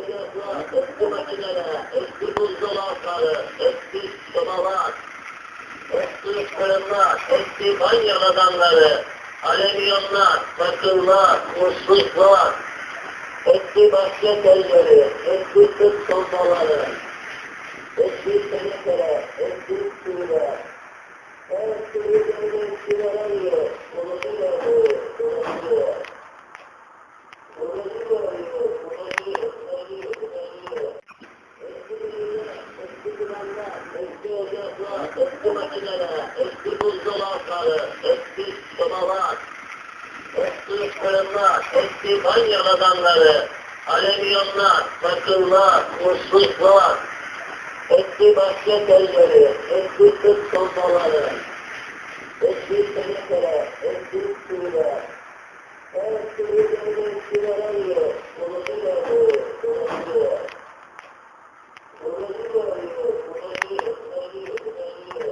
güvenler, eski ocaklar, eski buzdolapları, eski sobalar, eski fırınlar, eski banyo adamları, alüminyonlar, takımlar, musluklar, eski bahçe telleri, eski kız sobaları, eski tenekeler, eski suylar, eski ocaklar, eski makineler, eski buzdolapları, eski sobalar, eski fırınlar, eski banyo adamları, alüminyumlar, takımlar, musluklar, eski bahçe telleri, eski kız sobaları, eski tenekeler, eski suyla, her türlü yerden sulanıyor, bulutu da bu, bulutu da. Bulutu da